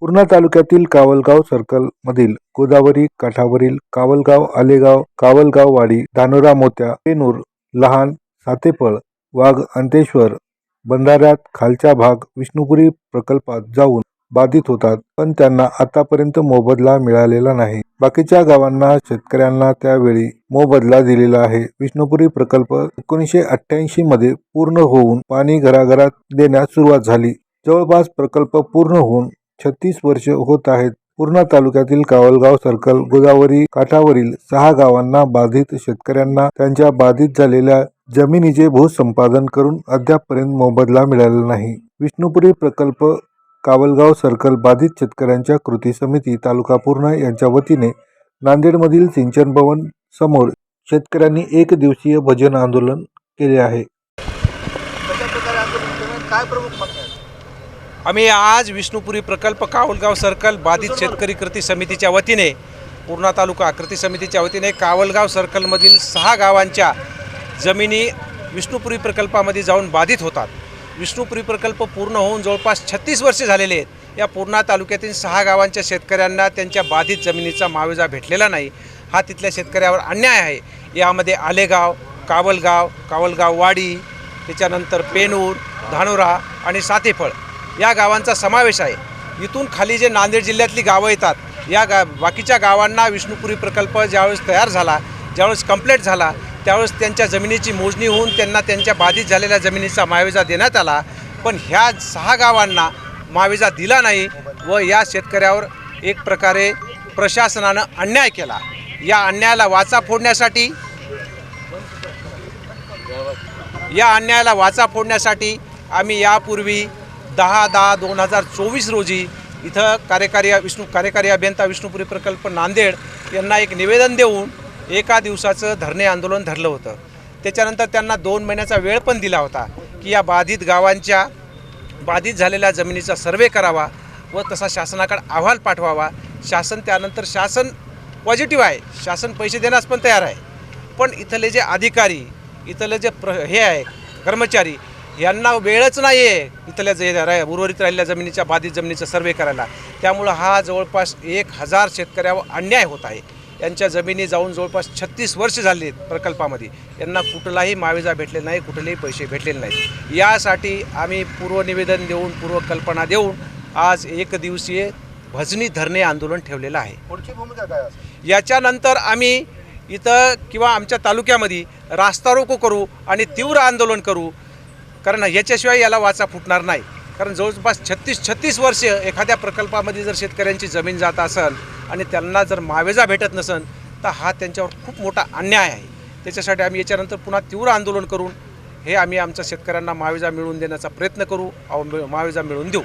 पूर्णा तालुक्यातील कावलगाव सर्कल मधील गोदावरी काठावरील कावलगाव आलेगाव कावलगाव वाडी धानोरा मोत्या पेनूर लहान सातेफळ वाघ अंतेश्वर बंधाऱ्यात खालचा भाग विष्णुपुरी प्रकल्पात जाऊन बाधित होतात. पण त्यांना आतापर्यंत मोबदला मिळालेला नाही. बाकीच्या गावांना शेतकऱ्यांना त्यावेळी मोबदला दिलेला आहे. विष्णुपुरी प्रकल्प एकोणीसशे अठ्ठ्याऐंशी मध्ये पूर्ण होऊन पाणी घराघरात देण्यास सुरुवात झाली. जवळपास प्रकल्प पूर्ण होऊन छत्तीस वर्ष होत आहेत. पूर्णा तालुक्यातील कावलगाव सर्कल गोदावरी काठावरील सहा गावांना बाधित शेतकऱ्यांना त्यांच्या बाधित झालेल्या जमिनीचे भूसंपादन करून अद्यापपर्यंत मोबदला मिळाला नाही. विष्णुपुरी प्रकल्प कावलगाव सर्कल बाधित शेतकऱ्यांच्या कृती समिती तालुका पूर्णा यांच्या वतीने नांदेडमधील सिंचन भवन समोर शेतकऱ्यांनी एक दिवसीय भजन आंदोलन केले आहे. काय प्रमुख आम्ही आज विष्णुपुरी प्रकल्प कावलगाव सर्कल बाधित शेतकरी कृती समितीच्या वतीने पूर्णा तालुका कृती समितीच्या वतीने कावलगाव सर्कलमधील सहा गावांच्या जमिनी विष्णुपुरी प्रकल्पामध्ये जाऊन बाधित होतात. विष्णुपुरी प्रकल्प पूर्ण होऊन जवळपास छत्तीस वर्षे झालेले आहेत. या पूर्णा तालुक्यातील सहा गावांच्या शेतकऱ्यांना त्यांच्या बाधित जमिनीचा मावेजा भेटलेला नाही. हा तिथल्या शेतकऱ्यावर अन्याय आहे. यामध्ये आलेगाव कावलगाव कावलगाव वाडी त्याच्यानंतर पेनूर धानोरा आणि सातेफळ. या गावांचा समावेश आहे. इथून खाली जे नांदेड जिल्ह्यातली गावं येतात या गा बाकीच्या गावांना विष्णुपुरी प्रकल्प ज्यावेळेस तयार झाला ज्यावेळेस कंप्लीट झाला त्यावेळेस त्यांच्या जमिनीची मोजणी होऊन त्यांना त्यांच्या बाधित झालेल्या जमिनीचा मावेजा देण्यात आला. पण ह्या सहा गावांना मावेजा दिला नाही व या शेतकऱ्यावर एक प्रकारे प्रशासनानं अन्याय केला. या अन्यायाला वाचा फोडण्यासाठी या अन्यायाला वाचा फोडण्यासाठी आम्ही यापूर्वी दहा दहा दोन हजार चोवीस रोजी इथं कार्यकारी विष्णू कार्यकारी अभियंता विष्णुपुरी प्रकल्प नांदेड यांना एक निवेदन देऊन एका दिवसाचं धरणे आंदोलन धरलं होतं. त्याच्यानंतर त्यांना दोन महिन्याचा वेळ पण दिला होता की या बाधित गावांच्या बाधित झालेल्या जमिनीचा सर्वे करावा व तसा शासनाकडे अहवाल पाठवावा. शासन त्यानंतर शासन पॉझिटिव्ह आहे. शासन पैसे देण्यास पण तयार आहे. पण इथले जे अधिकारी इथले जे प्र हे आहे कर्मचारी यांना वेळच नाही आहे इथल्या जे रा- उर्वरित राहिलेल्या जमिनीच्या बाधित जमिनीचा सर्वे करायला. त्यामुळं हा जवळपास एक हजार शेतकऱ्यावर अन्याय होत आहे. यांच्या जमिनी जाऊन जवळपास छत्तीस वर्ष झाली आहेत प्रकल्पामध्ये. यांना कुठलाही मावेजा भेटले नाही कुठलेही पैसे भेटलेले नाहीत. यासाठी आम्ही पूर्वनिवेदन देऊन पूर्वकल्पना देऊन आज एक दिवसीय भजनी धरणे आंदोलन ठेवलेलं आहे. पुढची भूमिका काय याच्यानंतर आम्ही इथं किंवा आमच्या तालुक्यामध्ये रास्ता रोको करू आणि तीव्र आंदोलन करू. कारण याच्याशिवाय याला वाचा फुटणार नाही. कारण जवळपास छत्तीस छत्तीस वर्ष एखाद्या प्रकल्पामध्ये जर शेतकऱ्यांची जमीन जात असेल आणि त्यांना जर मावेजा भेटत नसेल तर हा त्यांच्यावर खूप मोठा अन्याय आहे. त्याच्यासाठी आम्ही याच्यानंतर पुन्हा तीव्र आंदोलन करून हे आम्ही आमच्या शेतकऱ्यांना मावेजा मिळवून देण्याचा प्रयत्न करू मावेजा मिळवून देऊ.